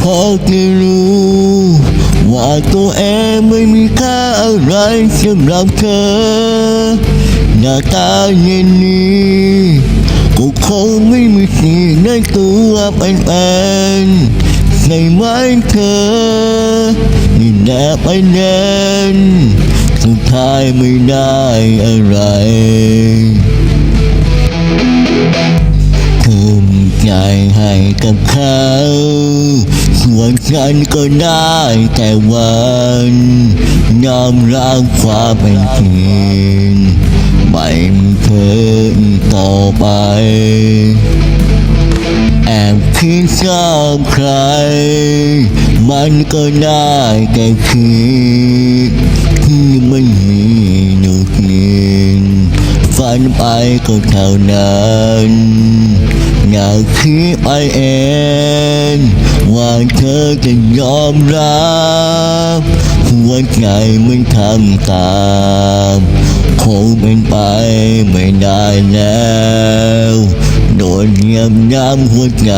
พรากจะรู้ ว่าตัวเองไม่มีค่าอะไรสำหรับเธอ หน้าตาเย็นนี้ก็คงไม่มีสิ่งในตัวเป็นเป็นใช่ไหมเธอ นี่แนบไปแน่นสุดท้ายไม่ได้อะไร ใจให้กับเขาส่วนฉันก็ได้แต่วันยอมรับความเป็นจริงไม่มีเธออีกต่อไป แอบคิดชอบใคร มันก็ได้แค่คิดที่ไม่มีหนุกนินฝันไปก็เท่านั้น อยากคิดไปเอง ว่าเธอจะยอมรับหัวใจมันทำตามคงเป็นไปไม่ได้แล้วโดนเหยียบย้ำหัวใจ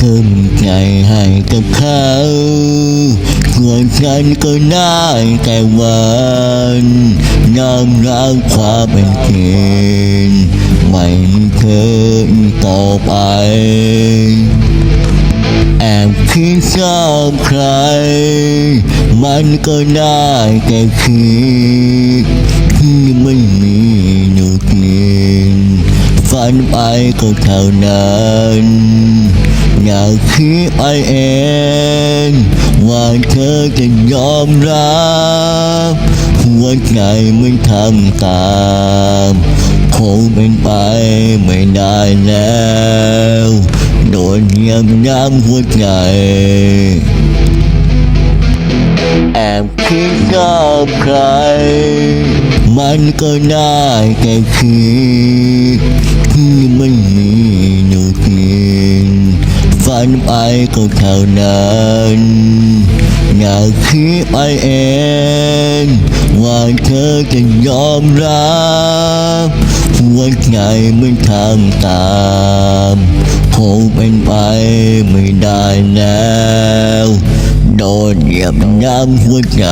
คืนใจให้กับเขา ส่วนฉันก็ได้แต่วันยอมรับความเป็นจริงไม่เธออีกต่อไป แอบคิดชอบใคร มันก็ได้แค่คิดที่ไม่มีหนุกนินฝันไปก็เท่านั้น อยากคิดไปเอง ว่าเธอจะยอมรับหัวใจมันทำตามคงเป็นไปไม่ได้แล้วโดนเยียบย้ำหัวใจแอบคิดชอบใคร มันก็ได้แค่คิดันไปก็เท่านั้นอยากคิดไปเอง ว่าเธอจะยอมรับหัวใจมันทำตามคงเป็นไปไม่ได้แล้ว โดนเหยียบย้ำหัวใจ